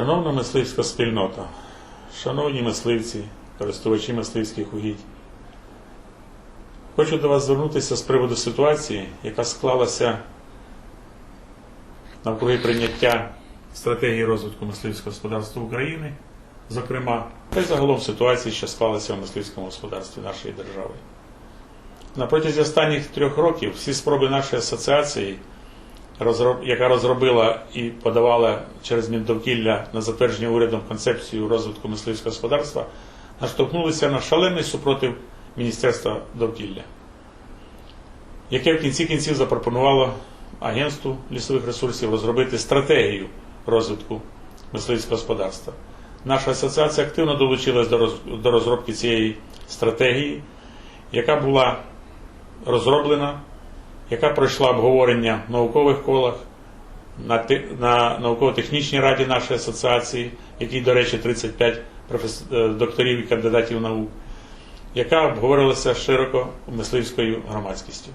Шановна мисливська спільнота, шановні мисливці, користувачі мисливських угідь, хочу до вас звернутися з приводу ситуації, яка склалася навкруги прийняття стратегії розвитку мисливського господарства України, зокрема, та й загалом ситуації, що склалася в мисливському господарстві нашої держави. На протязі останніх трьох років всі спроби нашої асоціації яка розробила і подавала через Міндовкілля на затвердження урядом концепцію розвитку мисливського господарства, наштовхнулися на шалений супротив Міністерства довкілля, яке в кінці кінців запропонувало Агентству лісових ресурсів розробити стратегію розвитку мисливського господарства. Наша асоціація активно долучилась до розробки цієї стратегії, яка була розроблена яка пройшла обговорення в наукових колах на, на науково-технічній раді нашої асоціації, якій, до речі, 35 профес... е, докторів і кандидатів наук, яка обговорилася широко мисливською громадськістю.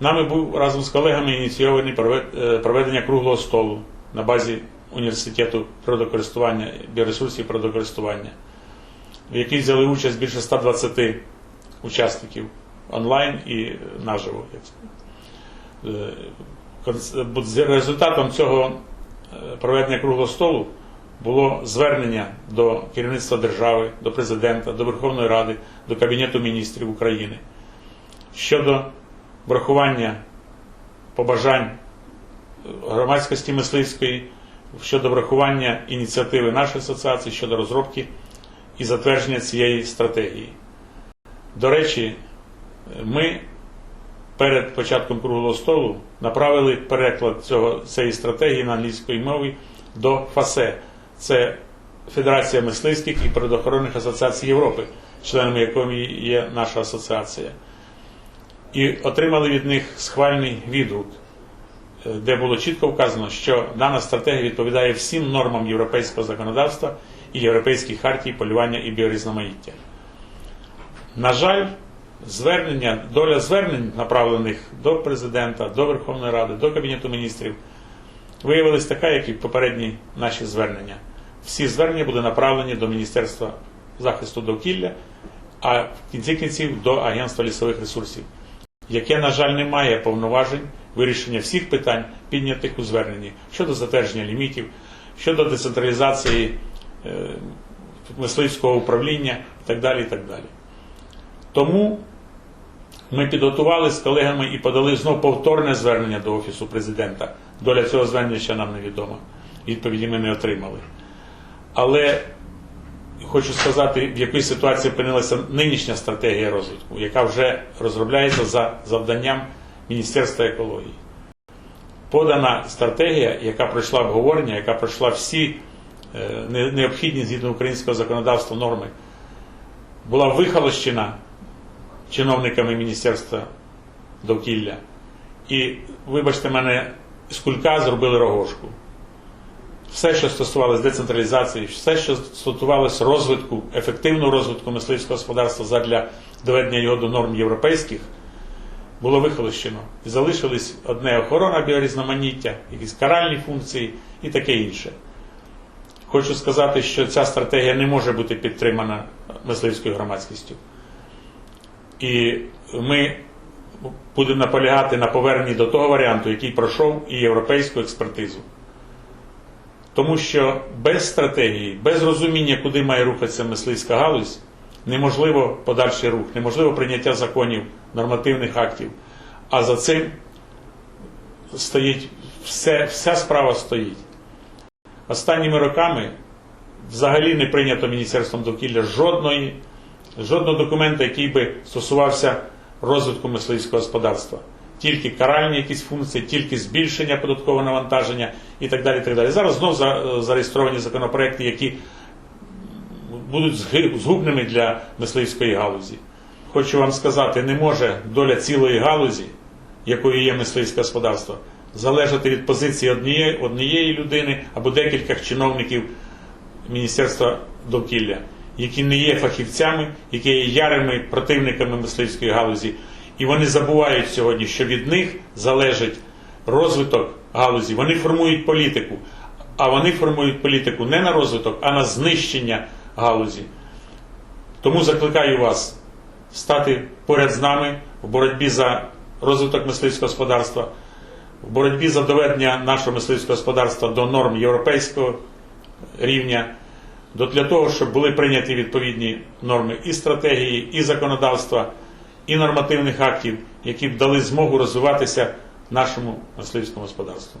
Нами був разом з колегами ініційований е, проведення круглого столу на базі університету природокористування, біоресурсів природокористування, в якій взяли участь більше 120 учасників онлайн і наживо. Е, Результатом цього е, проведення круглого столу було звернення до керівництва держави, до президента, до Верховної Ради, до Кабінету міністрів України щодо врахування побажань громадськості мисливської, щодо врахування ініціативи нашої асоціації щодо розробки і затвердження цієї стратегії. До речі, ми перед початком круглого столу направили переклад цього, цієї стратегії на англійській мові до ФАСЕ. Це Федерація мисливських і природоохоронних асоціацій Європи, членами якої є наша асоціація. І отримали від них схвальний відгук, е, де було чітко вказано, що дана стратегія відповідає всім нормам європейського законодавства і європейській хартії полювання і біорізноманіття. На жаль, звернення, доля звернень, направлених до президента, до Верховної Ради, до Кабінету міністрів, виявилась така, як і попередні наші звернення. Всі звернення були направлені до Міністерства захисту довкілля, а в кінці кінців до Агентства лісових ресурсів, яке, на жаль, не має повноважень вирішення всіх питань, піднятих у зверненні щодо затвердження лімітів, щодо децентралізації е, мисливського управління і так далі. І так далі. Тому ми підготували з колегами і подали знов повторне звернення до Офісу президента. Доля цього звернення ще нам невідома. Відповіді ми не отримали. Але хочу сказати, в якій ситуації опинилася нинішня стратегія розвитку, яка вже розробляється за завданням Міністерства екології. Подана стратегія, яка пройшла обговорення, яка пройшла всі е, необхідні згідно українського законодавства норми, була вихолощена чиновниками Міністерства довкілля. І, вибачте мене, з кулька зробили рогожку. Все, що стосувалося децентралізації, все, що стосувалося розвитку, ефективного розвитку мисливського господарства задля доведення його до норм європейських, було вихолощено. І залишились одне охорона біорізноманіття, якісь каральні функції і таке інше. Хочу сказати, що ця стратегія не може бути підтримана мисливською громадськістю. І ми будемо наполягати на поверненні до того варіанту, який пройшов і європейську експертизу. Тому що без стратегії, без розуміння, куди має рухатися мисливська галузь, неможливо подальший рух, неможливо прийняття законів, нормативних актів. А за цим стоїть все, вся справа стоїть. Останніми роками взагалі не прийнято Міністерством довкілля жодної, жодного документа, який би стосувався розвитку мисливського господарства. Тільки каральні якісь функції, тільки збільшення податкового навантаження і так далі. Так далі. Зараз знов зареєстровані законопроекти, які будуть згубними для мисливської галузі. Хочу вам сказати, не може доля цілої галузі, якою є мисливське господарство, залежати від позиції однієї, однієї людини або декількох чиновників Міністерства довкілля, які не є фахівцями, які є ярими противниками мисливської галузі. І вони забувають сьогодні, що від них залежить розвиток галузі. Вони формують політику. а вони формують політику не на розвиток, а на знищення галузі. Тому закликаю вас стати поряд з нами в боротьбі за розвиток мисливського господарства, в боротьбі за доведення нашого мисливського господарства до норм європейського рівня, для того, щоб були прийняті відповідні норми і стратегії, і законодавства, і нормативних актів, які б дали змогу розвиватися нашому мисливському господарству.